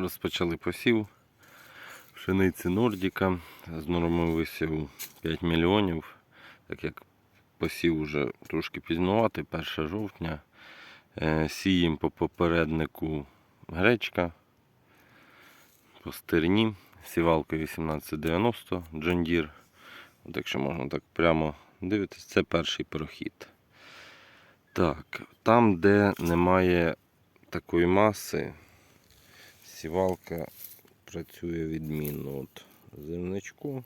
розпочали посів пшениці Нордіка з нормою висіву 5 мільйонів. Так як посів вже трошки пізнувати, 1 жовтня. Е, Сіємо по попереднику гречка по стерні. Сівалка 1890 John Deere. От якщо можна так прямо дивитися, це перший прохід. Так, там, де немає такої маси, сівалка працює відмінно. От зерничку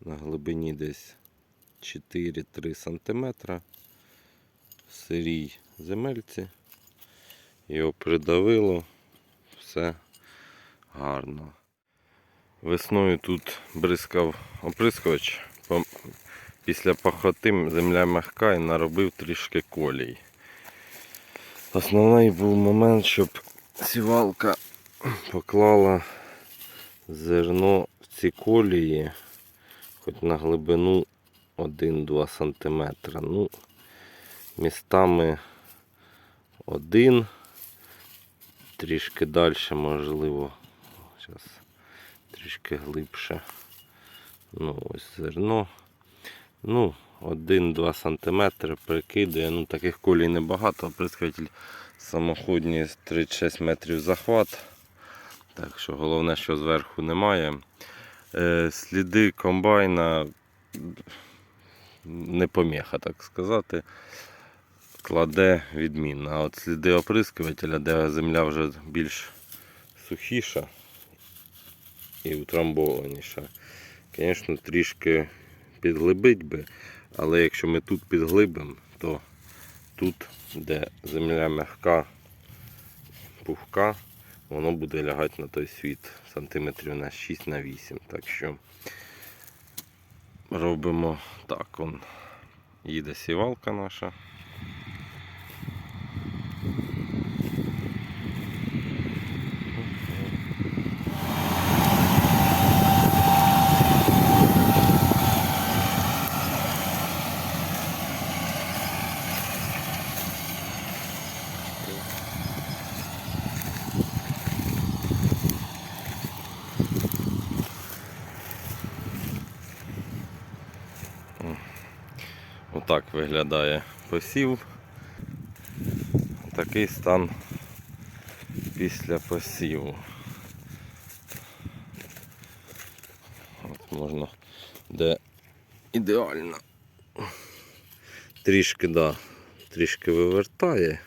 на глибині десь 4-3 см. Сирій земельці. Його придавило. Все гарно. Весною тут бризкав оприскувач. Після пахоти земля м'яка і наробив трішки колій. Основний був момент, щоб сівалка поклала зерно в ці колії, хоч на глибину 1-2 см. Ну, містами один, трішки далі, можливо. Зараз трішки глибше. Ну, ось зерно. Ну, 1-2 см прикидує. Ну, таких колій небагато. Прискатель самоходні 36 метрів захват. Так що головне, що зверху немає. Е, сліди комбайна не поміха, так сказати. Кладе відмінно. А от сліди оприскувателя, де земля вже більш сухіша і утрамбованіша. Звісно, трішки підглибить би, але якщо ми тут підглибимо, то тут, де земля м'яка, пухка, воно буде лягати на той світ сантиметрів на 6 на 8. Так що робимо так. Он їде сівалка наша. Отак виглядає посів. Такий стан після посіву. От можна де ідеально. Трішки, да, трішки вивертає,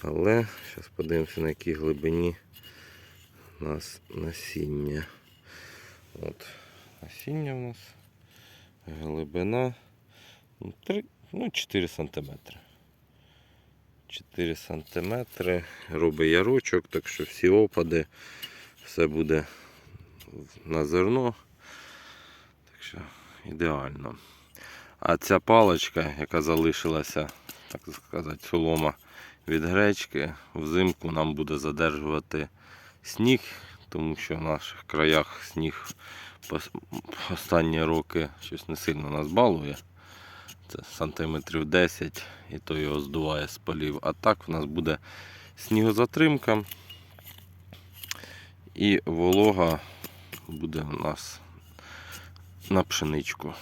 але зараз подивимося на якій глибині у нас насіння. От насіння у нас глибина. Ну, три- ну, 4 сантиметри. 4 сантиметри. Робить ярочок, так що всі опади, все буде на зерно. Так що ідеально. А ця паличка, яка залишилася, так сказати, солома від гречки, взимку нам буде задержувати сніг, тому що в наших краях сніг останні роки щось не сильно нас балує. Це сантиметрів 10 і то його здуває з полів. А так в нас буде снігозатримка і волога буде у нас на пшеничку.